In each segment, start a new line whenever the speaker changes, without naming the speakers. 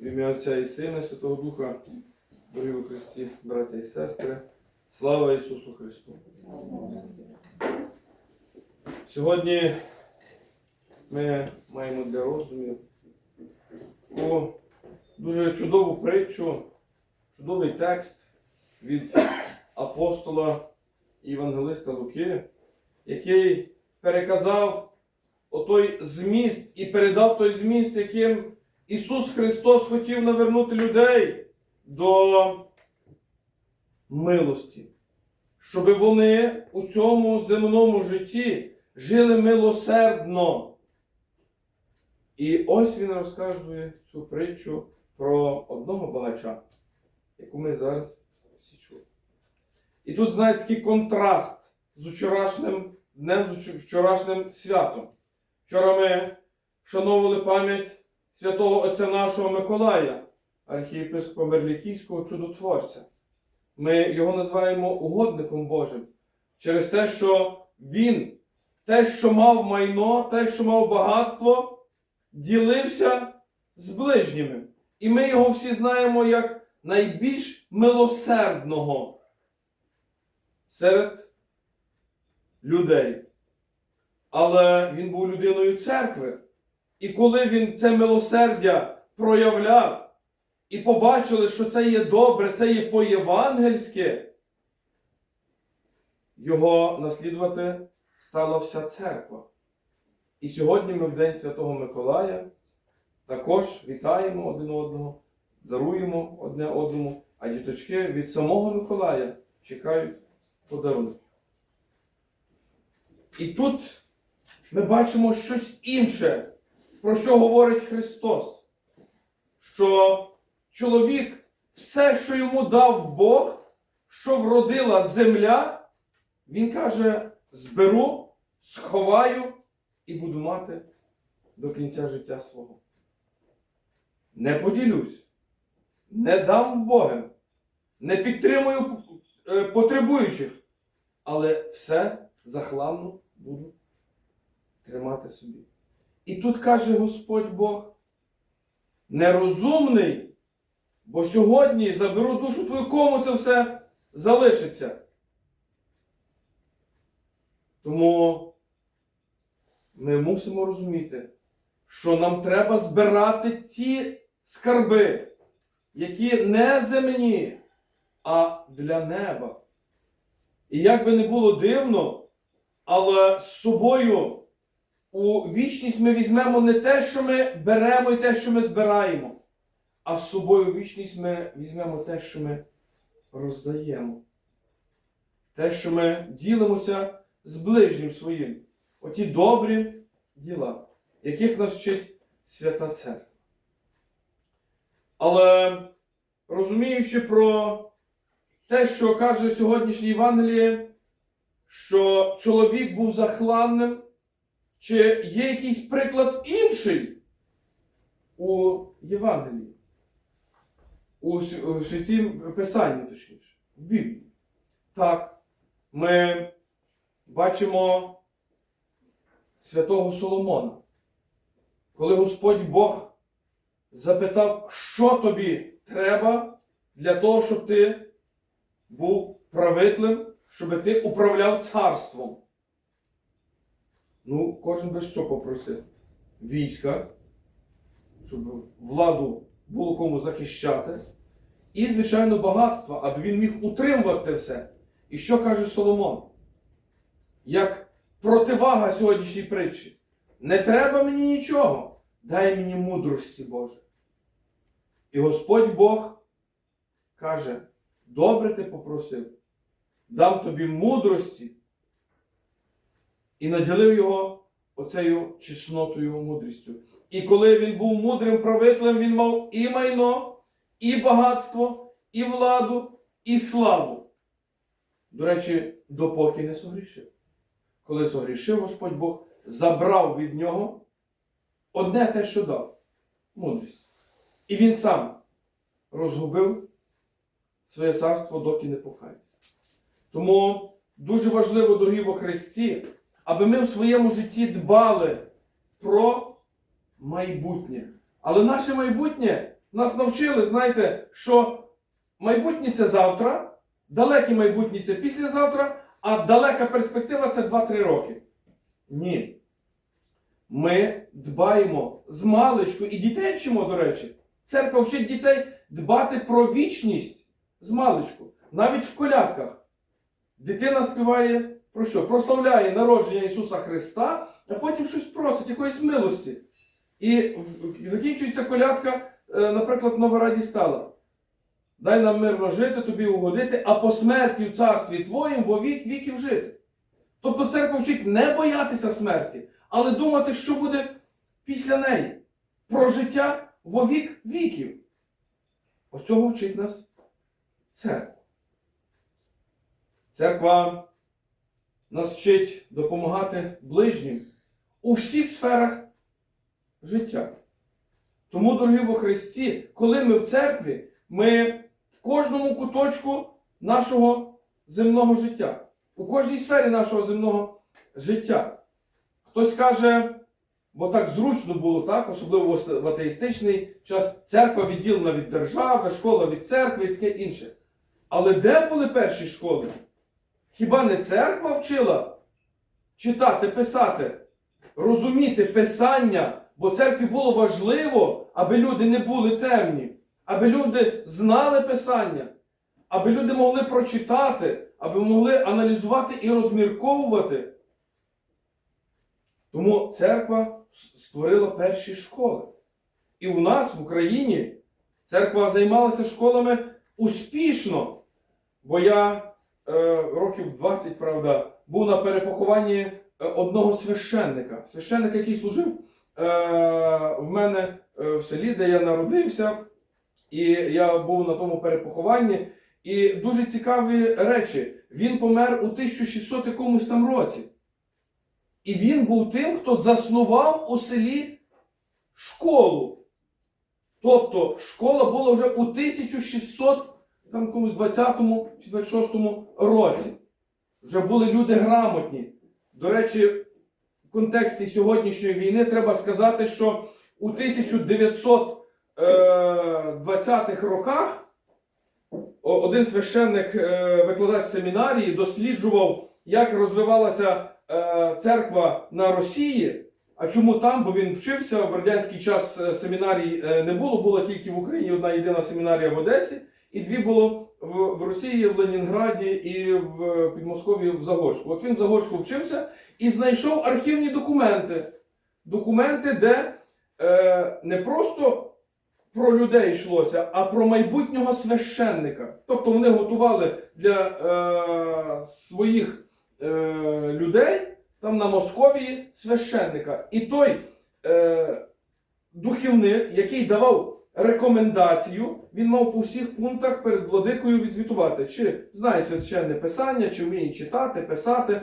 В ім'я Отця і Сина, Святого Духа, дорогі у Христі, браття і сестри, слава Ісусу Христу! Сьогодні ми маємо для роздумів таку дуже чудову притчу, чудовий текст від апостола і євангелиста Луки, який переказав отой зміст і передав той зміст, яким Ісус Христос хотів навернути людей до милості, щоб вони у цьому земному житті жили милосердно. І ось він розказує цю притчу про одного багача, яку ми зараз всі чули. І тут, знаєте, такий контраст з вчорашнім днем, з вчорашнім святом. Вчора ми вшановували пам'ять святого Отця нашого Миколая, архієпископа Мерлікійського чудотворця. Ми його називаємо угодником Божим через те, що він, те, що мав майно, те, що мав багатство, ділився з ближніми. І ми його всі знаємо як найбільш милосердного серед людей. Але він був людиною церкви. І коли він це милосердя проявляв, і побачили, що це є добре, це є по-євангельськи, його наслідувати стала вся церква. І сьогодні ми в День Святого Миколая також вітаємо один одного, даруємо одне одному, а діточки від самого Миколая чекають подарунки. І тут ми бачимо щось інше, про що говорить Христос. Що чоловік все, що йому дав Бог, що вродила земля, він каже: зберу, сховаю і буду мати до кінця життя свого. Не поділюсь, не дам в Бога, не підтримую е, потребуючих, але все захланно буду тримати собі. І тут каже Господь Бог, нерозумний, бо сьогодні заберу душу твою, кому це все залишиться. Тому ми мусимо розуміти, що нам треба збирати ті скарби, які не земні, а для неба. І як би не було дивно, але з собою у вічність ми візьмемо не те, що ми беремо і те, що ми збираємо, а з собою у вічність ми візьмемо те, що ми роздаємо. Те, що ми ділимося з ближнім своїм. Оті добрі діла, яких нас вчить Свята Церква. Але розуміючи про те, що каже сьогоднішнє Євангеліє, що чоловік був захланним, чи є якийсь приклад інший у Євангелії, у святім Писанні, точніше, в Біблії. Так, ми бачимо святого Соломона, коли Господь Бог запитав, що тобі треба для того, щоб ти був правителем, щоб ти управляв царством. Ну, кожен би що попросив? Війська, щоб владу було кому захищати. І, звичайно, багатства, аби він міг утримувати все. І що каже Соломон? Як противага сьогоднішній притчі. Не треба мені нічого, дай мені мудрості Боже. І Господь Бог каже: добре ти попросив, дам тобі мудрості і наділив його оцею чеснотою мудрістю. І коли він був мудрим правителем, він мав і майно, і багатство, і владу, і славу. До речі, допоки не согрішив. Коли согрішив, Господь Бог забрав від нього одне те, що дав мудрість. І він сам розгубив своє царство, доки не покається. Тому дуже важливо, дорогі во Христі, аби ми в своєму житті дбали про майбутнє. Але наше майбутнє нас навчили, знаєте, що майбутнє це завтра, далеке майбутнє це післязавтра, а далека перспектива це 2-3 роки. Ні. Ми дбаємо з маличку і дітей вчимо, до речі. Церква вчить дітей дбати про вічність з маличку. Навіть в колядках. Дитина співає про що? Прославляє народження Ісуса Христа, а потім щось просить, якоїсь милості. І закінчується колядка, е, наприклад, нова радість стала. Дай нам мирно жити, тобі угодити, а по смерті в царстві твоїм во вік віків жити. Тобто церква вчить не боятися смерті, але думати, що буде після неї. Про життя во вік віків. Ось цього вчить нас церква. Церква нас вчить допомагати ближнім у всіх сферах життя. Тому, дорогі во Христі, коли ми в церкві, ми в кожному куточку нашого земного життя, у кожній сфері нашого земного життя. Хтось каже, бо так зручно було, так, особливо в атеїстичний час, церква відділена від держави, школа від церкви і таке інше. Але де були перші школи? Хіба не церква вчила читати, писати, розуміти писання? Бо церкві було важливо, аби люди не були темні, аби люди знали писання, аби люди могли прочитати, аби могли аналізувати і розмірковувати. Тому церква створила перші школи. І у нас в Україні церква займалася школами успішно. Бо я років 20, правда, був на перепохованні е, одного священника. Священника, який служив е, в мене е, в селі, де я народився, і я був на тому перепохованні. І дуже цікаві речі. Він помер у 1600 якомусь там році. І він був тим, хто заснував у селі школу. Тобто школа була вже у 1600 там якомусь 20-му чи 26-му році. Вже були люди грамотні. До речі, в контексті сьогоднішньої війни треба сказати, що у 1920-х роках один священник, е, викладач семінарії, досліджував, як розвивалася е, церква на Росії. А чому там? Бо він вчився в радянський час е, семінарій е, не було, була тільки в Україні одна єдина семінарія в Одесі, і дві було в, в Росії, в Ленінграді і в Підмосков'ї в Загорську. От він в Загорську вчився і знайшов архівні документи. Документи, де е, не просто про людей йшлося, а про майбутнього священника. Тобто вони готували для е, своїх е, людей там на Московії священника. І той е, духівник, який давав рекомендацію, він мав по всіх пунктах перед владикою відзвітувати, чи знає священне писання, чи вміє читати, писати,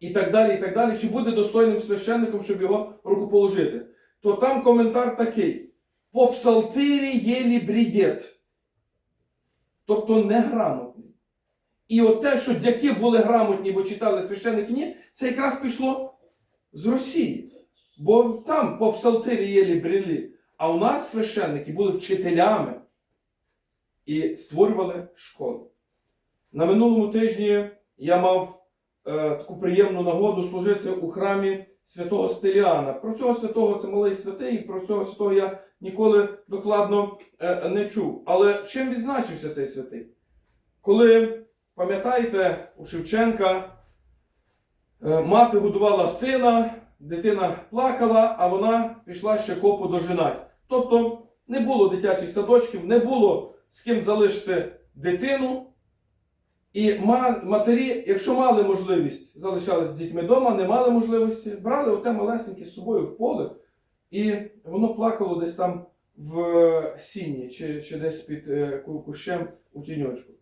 і так далі, і так далі, чи буде достойним священником, щоб його рукоположити. То там коментар такий: по псалтирі єлі брідєт. Тобто неграмотний. І от те, що дяки були грамотні, бо читали священники, ні, це якраз пішло з Росії. Бо там по псалтирі єлі брілі. А у нас священники були вчителями і створювали школи. На минулому тижні я мав е, таку приємну нагоду служити у храмі святого Стеліана. Про цього святого це малий святий, і про цього святого я ніколи докладно е, не чув. Але чим відзначився цей святий? Коли, пам'ятаєте, у Шевченка е, мати годувала сина, дитина плакала, а вона пішла ще копу дожинати. Тобто не було дитячих садочків, не було з ким залишити дитину. І матері, якщо мали можливість, залишалися з дітьми вдома, не мали можливості, брали оте малесеньке з собою в поле, і воно плакало десь там в сіні чи, чи десь під е, кущем у тіньочку.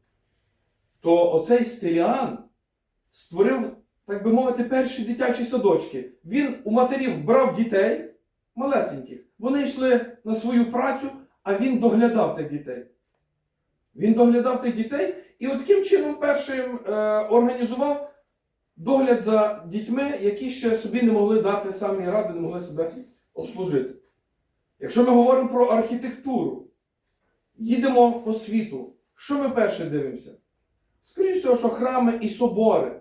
То оцей Стеліан створив, так би мовити, перші дитячі садочки. Він у матерів брав дітей малесеньких. Вони йшли на свою працю, а він доглядав тих дітей. Він доглядав тих дітей і от таким чином першим е, організував догляд за дітьми, які ще собі не могли дати самі ради, не могли себе обслужити. Якщо ми говоримо про архітектуру, їдемо по світу. Що ми перше дивимося? Скоріше всього, що храми і собори,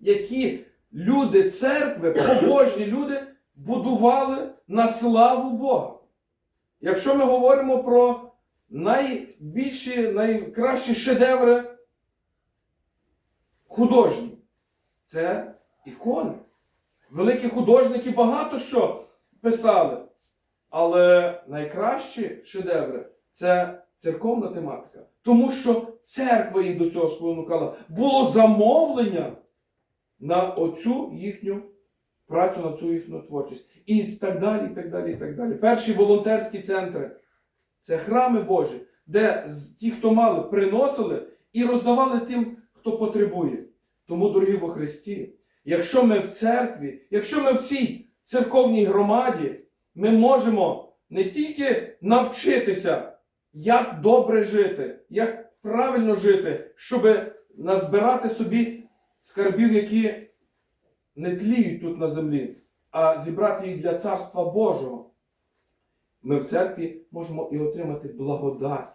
які люди церкви, побожні люди, будували на славу Бога. Якщо ми говоримо про найбільші, найкращі шедеври художні, це ікони. Великі художники багато що писали. Але найкращі шедеври це церковна тематика. Тому що церква їх до цього спонукала. Було замовлення на оцю їхню працю, на цю їхню творчість. І так далі, і так далі, і так далі. Перші волонтерські центри це храми Божі, де ті, хто мали, приносили і роздавали тим, хто потребує. Тому, дорогі во Христі, якщо ми в церкві, якщо ми в цій церковній громаді, ми можемо не тільки навчитися, як добре жити, як правильно жити, щоб назбирати собі скарбів, які не тліють тут на землі, а зібрати їх для Царства Божого. Ми в церкві можемо і отримати благодать.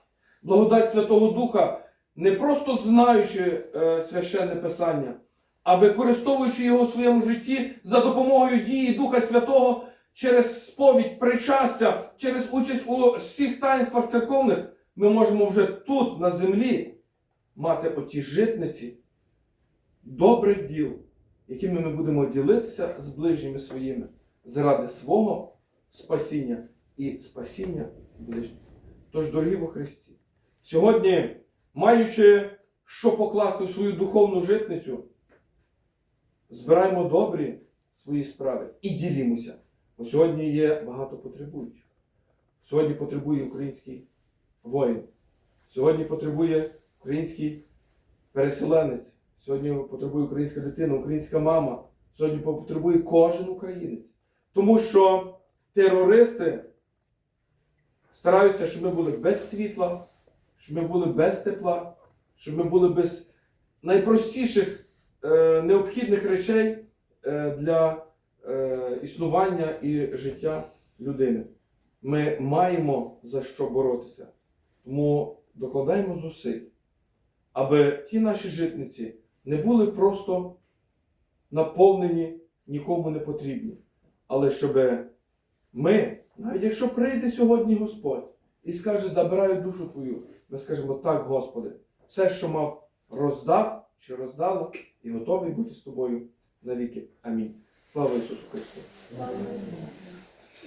Благодать Святого Духа, не просто знаючи е, священне Писання, а використовуючи його у своєму житті за допомогою дії Духа Святого через сповідь, причастя, через участь у всіх таїнствах церковних, ми можемо вже тут, на землі, мати оті житниці добрих діл, якими ми будемо ділитися з ближніми своїми заради свого спасіння і спасіння ближніх. Тож, дорогі во Христі, сьогодні, маючи що покласти в свою духовну житницю, збираємо добрі свої справи і ділімося. Бо сьогодні є багато потребуючих. Сьогодні потребує український воїн. Сьогодні потребує український переселенець. Сьогодні потребує українська дитина, українська мама. Сьогодні потребує кожен українець. Тому що терористи стараються, щоб ми були без світла, щоб ми були без тепла, щоб ми були без найпростіших е, необхідних речей е, для е, існування і життя людини. Ми маємо за що боротися. Тому докладаємо зусиль, аби ті наші житниці не були просто наповнені, нікому не потрібні. Але щоб ми, навіть якщо прийде сьогодні Господь і скаже, забираю душу твою, ми скажемо так, Господи, все, що мав, роздав чи роздало, і готовий бути з тобою навіки. Амінь. Слава Ісусу Христу!